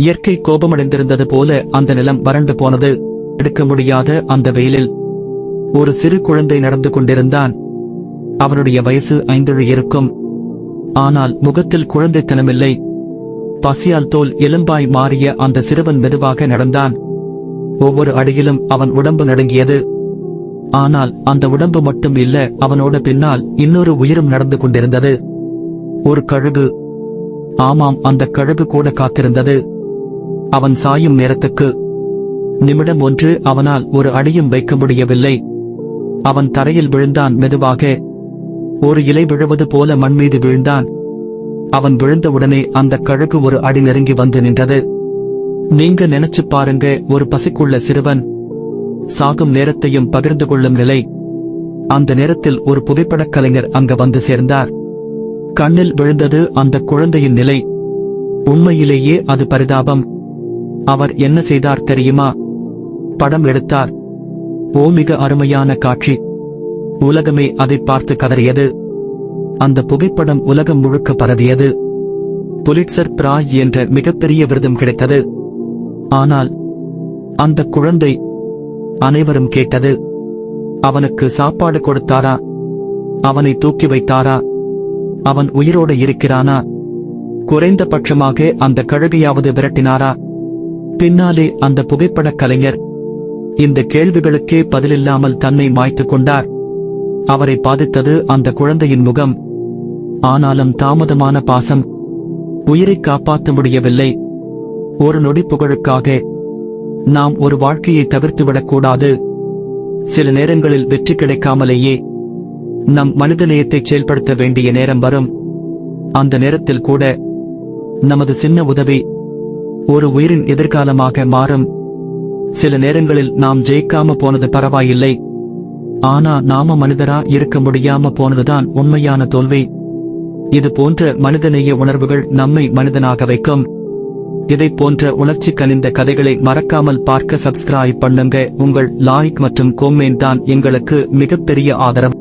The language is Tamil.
இயற்கை கோபமடைந்திருந்தது போல அந்த நிலம் வறண்டு போனது. எடுக்க முடியாத அந்த வெயிலில் ஒரு சிறு குழந்தை நடந்து கொண்டிருந்தான். அவனுடைய வயசு ஐந்தெழு இருக்கும். ஆனால் முகத்தில் குழந்தைத்தனமில்லை. பசியால் தோல் எலும்பாய் மாறிய அந்த சிறுவன் மெதுவாக நடந்தான். ஒவ்வொரு அடியிலும் அவன் உடம்பு நடுங்கியது. ஆனால் அந்த உடம்பு மட்டும் இல்ல அவனோட பின்னால் இன்னொரு உயிரும் நடந்து கொண்டிருந்தது. ஒரு கழுகு. ஆமாம் அந்த கழுகு கூட காத்திருந்தது. அவன் சாயும் நேரத்துக்கு நிமிடம் ஒன்று அவனால் ஒரு அடியும் வைக்க முடியவில்லை. அவன் தரையில் விழுந்தான் மெதுவாக. ஒரு இலை விழுவது போல மண் மீது வீழ்ந்தான். அவன் விழுந்தவுடனே அந்த கழுகு ஒரு அடி நெருங்கி வந்து நின்றது. நீங்க நினைச்சு பாருங்க ஒரு பசிக்குள்ள சிறுவன். சாகும் நேரத்தையும் பகிர்ந்து கொள்ளும் நிலை. அந்த நேரத்தில் ஒரு புகைப்படக் கலைஞர் அங்க வந்து சேர்ந்தார். கண்ணில் விழுந்தது அந்த குழந்தையின் நிலை. உண்மையிலேயே அது பரிதாபம். அவர் என்ன செய்தார் தெரியுமா? படம் எடுத்தார். ஓ மிக அருமையான காட்சி. உலகமே அதை பார்த்து கதறியது. அந்த புகைப்படம் உலகம் முழுக்க பரவியது. புலிட்சர் பிராய் என்ற மிகப்பெரிய விருதும் கிடைத்தது. ஆனால் அந்த குழந்தை அனைவரும் கேட்டது. அவனுக்கு சாப்பாடு கொடுத்தாரா? அவனை தூக்கி வைத்தாரா? அவன் உயிரோடு இருக்கிறானா? குறைந்தபட்சமாக அந்த கழுகையாவது விரட்டினாரா? பின்னாலே அந்த புகைப்படக் கலைஞர். இந்த கேள்விகளுக்கே பதிலில்லாமல் தன்னை மாய்த்துக் கொண்டார். அவரை பாதித்தது அந்த குழந்தையின் முகம். ஆனாலும் தாமதமான பாசம். உயிரை காப்பாற்ற முடியவில்லை. ஒரு நொடி புகழுக்காக. நாம் ஒரு வாழ்க்கையை தவிர்த்துவிடக்கூடாது சில நேரங்களில் வெற்றி கிடைக்காமலேயே. நம் மனிதநேயத்தை செயல்படுத்த வேண்டிய நேரம் வரும். அந்த நேரத்தில் கூட. நமது சின்ன உதவி. ஒரு உயிரின் எதிர்காலமாக மாறும். சில நேரங்களில் நாம் ஜெயிக்காம போனது பரவாயில்லை. ஆனா நாம மனிதரா இருக்க முடியாம போனதுதான் உண்மையான தோல்வி. இது போன்ற மனிதநேய உணர்வுகள் நம்மை மனிதனாக வைக்கும். இதை போன்ற உணர்ச்சி கனிந்த கதைகளை மறக்காமல் பார்க்க சப்ஸ்கிரைப் பண்ணுங்க. உங்கள் லாய்க் மற்றும் கோமெண்ட் தான் எங்களுக்கு மிகப்பெரிய ஆதரவு.